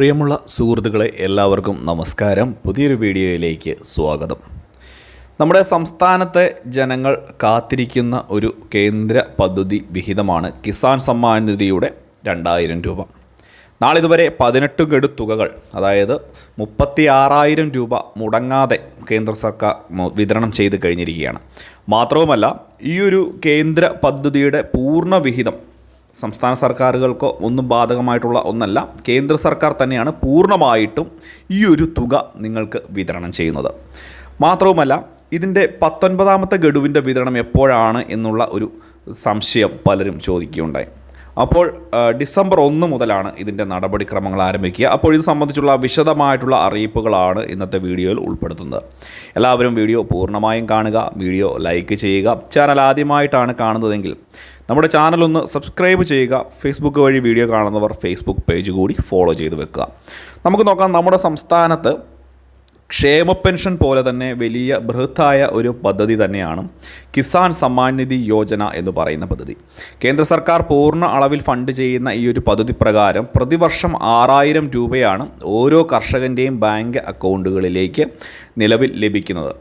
പ്രിയമുള്ള സുഹൃത്തുക്കളെ എല്ലാവർക്കും നമസ്കാരം. പുതിയൊരു വീഡിയോയിലേക്ക് സ്വാഗതം. നമ്മുടെ സംസ്ഥാനത്തെ ജനങ്ങൾ കാത്തിരിക്കുന്ന ഒരു കേന്ദ്ര പദ്ധതി വിഹിതമാണ് കിസാൻ സമ്മാൻ നിധിയുടെ രണ്ടായിരം രൂപ. നാളിതുവരെ പതിനെട്ട് ഗഡു തുകകൾ അതായത് മുപ്പത്തി ആറായിരം രൂപ മുടങ്ങാതെ കേന്ദ്ര സർക്കാർ വിതരണം ചെയ്ത് കഴിഞ്ഞിരിക്കുകയാണ്. മാത്രവുമല്ല ഈ ഒരു കേന്ദ്ര പദ്ധതിയുടെ പൂർണ വിഹിതം സംസ്ഥാന സർക്കാരുകൾക്കോ ഒന്നും ബാധകമായിട്ടുള്ള ഒന്നല്ല. കേന്ദ്ര സർക്കാർ തന്നെയാണ് പൂർണമായിട്ടും ഈ ഒരു തുക നിങ്ങൾക്ക് വിതരണം ചെയ്യുന്നത്. മാത്രവുമല്ല ഇതിന്റെ പത്തൊൻപതാമത്തെ ഗഡുവിന്റെ വിതരണം എപ്പോഴാണ് എന്നുള്ള ഒരു സംശയം പലരും ചോദിക്കുകയുണ്ടായി. അപ്പോൾ ഡിസംബർ ഒന്ന് മുതലാണ് ഇതിന്റെ നടപടിക്രമങ്ങൾ ആരംഭിക്കുക. അപ്പോൾ ഇത് സംബന്ധിച്ചുള്ള വിശദമായിട്ടുള്ള അറിയിപ്പുകളാണ് ഇന്നത്തെ വീഡിയോയിൽ ഉൾപ്പെടുത്തുന്നത്. എല്ലാവരും വീഡിയോ പൂർണമായും കാണുക വീഡിയോ ലൈക്ക് ചെയ്യുക. ചാനൽ ആദ്യമായിട്ടാണ് കാണുന്നതെങ്കിൽ നമ്മുടെ ചാനൽ ഒന്ന് സബ്സ്ക്രൈബ് ചെയ്യുക. ഫേസ്ബുക്ക് വഴി വീഡിയോ കാണുന്നവർ ഫേസ്ബുക്ക് പേജ് കൂടി ഫോളോ ചെയ്ത് വെക്കുക. നമുക്ക് നോക്കാം നമ്മുടെ സംസ്ഥാനത്ത് ക്ഷേമ പെൻഷൻ പോലെ തന്നെ വലിയ ബൃഹത്തായ ഒരു പദ്ധതി തന്നെയാണ് കിസാൻ സമ്മാൻ നിധി യോജന എന്ന് പറയുന്ന പദ്ധതി. കേന്ദ്ര സർക്കാർ പൂർണ അളവിൽ ഫണ്ട് ചെയ്യുന്ന ഈ ഒരു പദ്ധതി പ്രകാരം പ്രതിവർഷം ആറായിരം രൂപയാണ് ഓരോ കർഷകന്റെയും ബാങ്ക് അക്കൗണ്ടുകളിലേക്ക് നിലവിൽ ലഭിക്കുന്നത്.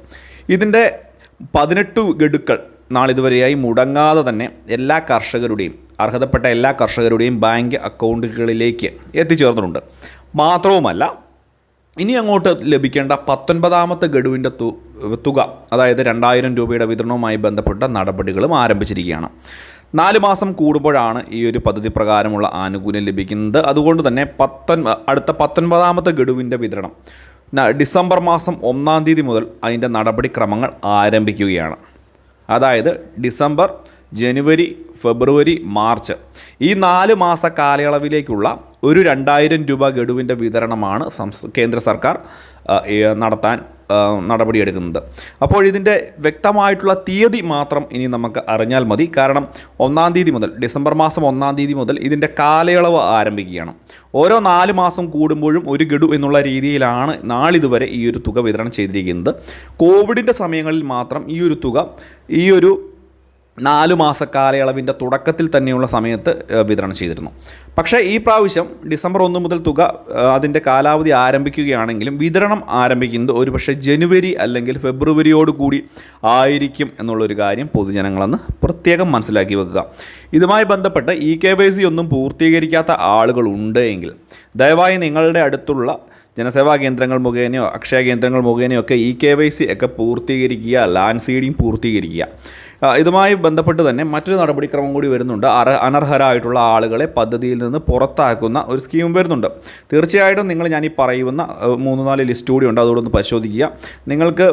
ഇതിന്റെ പതിനെട്ട് ഗഡുക്കൾ നാളിതുവരെയായി മുടങ്ങാതെ തന്നെ എല്ലാ കർഷകരുടെയും അർഹതപ്പെട്ട എല്ലാ കർഷകരുടെയും ബാങ്ക് അക്കൗണ്ടുകളിലേക്ക് എത്തിച്ചേർന്നിട്ടുണ്ട്. മാത്രവുമല്ല ഇനി അങ്ങോട്ട് ലഭിക്കേണ്ട പത്തൊൻപതാമത്തെ ഗഡുവിന്റെ തുക അതായത് രണ്ടായിരം രൂപയുടെ വിതരണവുമായി ബന്ധപ്പെട്ട നടപടികളും ആരംഭിച്ചിരിക്കുകയാണ്. നാല് മാസം കൂടുമ്പോഴാണ് ഈ ഒരു പദ്ധതി പ്രകാരമുള്ള ആനുകൂല്യം ലഭിക്കുന്നത്. അതുകൊണ്ട് തന്നെ പത്തൊൻ അടുത്ത പത്തൊൻപതാമത്തെ ഗഡുവിന്റെ വിതരണം ഡിസംബർ മാസം ഒന്നാം തീയതി മുതൽ അതിന്റെ നടപടിക്രമങ്ങൾ ആരംഭിക്കുകയാണ്. അതായത് ഡിസംബർ ജനുവരി ഫെബ്രുവരി മാർച്ച്. ഈ നാല് മാസ കാലയളവിലേക്കുള്ള ഒരു രണ്ടായിരം രൂപ ഗഡുവിന്റെ വിതരണമാണ് കേന്ദ്ര സർക്കാർ നടത്താൻ നടപടിയെടുക്കുന്നത്. അപ്പോൾ ഇതിന്റെ വ്യക്തമായിട്ടുള്ള തീയതി മാത്രം ഇനി നമുക്ക് അറിഞ്ഞാൽ മതി. കാരണം ഒന്നാം തീയതി മുതൽ ഡിസംബർ മാസം ഒന്നാം തീയതി മുതൽ ഇതിന്റെ കാലയളവ് ആരംഭിക്കുകയാണ്. ഓരോ നാല് മാസം കൂടുമ്പോഴും ഒരു ഗഡു എന്നുള്ള രീതിയിലാണ് നാളിതുവരെ ഈ ഒരു തുക വിതരണം ചെയ്തിരിക്കുന്നത്. കോവിഡിന്റെ സമയങ്ങളിൽ മാത്രം ഈ ഒരു തുക ഈ ഒരു നാല് മാസ കാലയളവിന്റെ തുടക്കത്തിൽ തന്നെയുള്ള സമയത്ത് വിതരണം ചെയ്തിരുന്നു. പക്ഷേ ഈ പ്രാവശ്യം ഡിസംബർ ഒന്ന് മുതൽ തുക അതിന്റെ കാലാവധി ആരംഭിക്കുകയാണെങ്കിലും വിതരണം ആരംഭിക്കുന്നത് ഒരുപക്ഷെ ജനുവരി അല്ലെങ്കിൽ ഫെബ്രുവരിയോട് കൂടി ആയിരിക്കും എന്നുള്ളൊരു കാര്യം പൊതുജനങ്ങളെന്ന് പ്രത്യേകം മനസ്സിലാക്കി വെക്കുക. ഇതുമായി ബന്ധപ്പെട്ട് ഇ കെ വൈ സി ഒന്നും പൂർത്തീകരിക്കാത്ത ആളുകളുണ്ട് എങ്കിൽ ദയവായി നിങ്ങളുടെ അടുത്തുള്ള ജനസേവാ കേന്ദ്രങ്ങൾ മുഖേനയോ അക്ഷയ കേന്ദ്രങ്ങൾ മുഖേനയോ ഒക്കെ ഇ കെ വൈ സി ഒക്കെ പൂർത്തീകരിക്കുക ലാൻഡ് സീഡിങ് പൂർത്തീകരിക്കുക. ഇതുമായി ബന്ധപ്പെട്ട് തന്നെ മറ്റൊരു നടപടിക്രമം കൂടി വരുന്നുണ്ട്. അനർഹരായിട്ടുള്ള ആളുകളെ പദ്ധതിയിൽ നിന്ന് പുറത്താക്കുന്ന ഒരു സ്കീം വരുന്നുണ്ട്. തീർച്ചയായിട്ടും നിങ്ങൾ ഞാൻ ഈ പറയുന്ന മൂന്ന് നാല് ലിസ്റ്റ് കൂടി ഉണ്ട്. അതുകൊണ്ടൊന്ന് പരിശോധിക്കുക. നിങ്ങൾക്ക്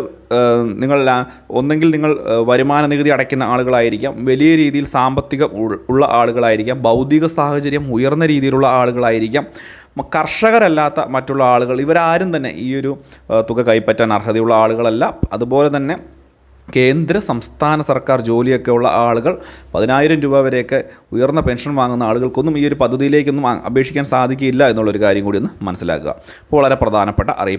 നിങ്ങൾ ഒന്നെങ്കിൽ നിങ്ങൾ വരുമാന നികുതി അടയ്ക്കുന്ന ആളുകളായിരിക്കാം. വലിയ രീതിയിൽ സാമ്പത്തിക ഉള്ള ആളുകളായിരിക്കാം. ഭൗതിക സാഹചര്യം ഉയർന്ന രീതിയിലുള്ള ആളുകളായിരിക്കാം. കർഷകരല്ലാത്ത മറ്റുള്ള ആളുകൾ ഇവരാരും തന്നെ ഈ ഒരു തുക കൈപ്പറ്റാൻ അർഹതയുള്ള ആളുകളല്ല. അതുപോലെ തന്നെ കേന്ദ്ര സംസ്ഥാന സർക്കാർ ജോലിയൊക്കെ ഉള്ള ആളുകൾ പതിനായിരം രൂപ വരെയൊക്കെ ഉയർന്ന പെൻഷൻ വാങ്ങുന്ന ആളുകൾക്കൊന്നും ഈ ഒരു പദ്ധതിയിലേക്കൊന്നും അപേക്ഷിക്കാൻ സാധിക്കില്ല എന്നുള്ളൊരു കാര്യം കൂടി ഒന്ന് മനസ്സിലാക്കുക. അപ്പോൾ വളരെ പ്രധാനപ്പെട്ട അറിയിപ്പ്.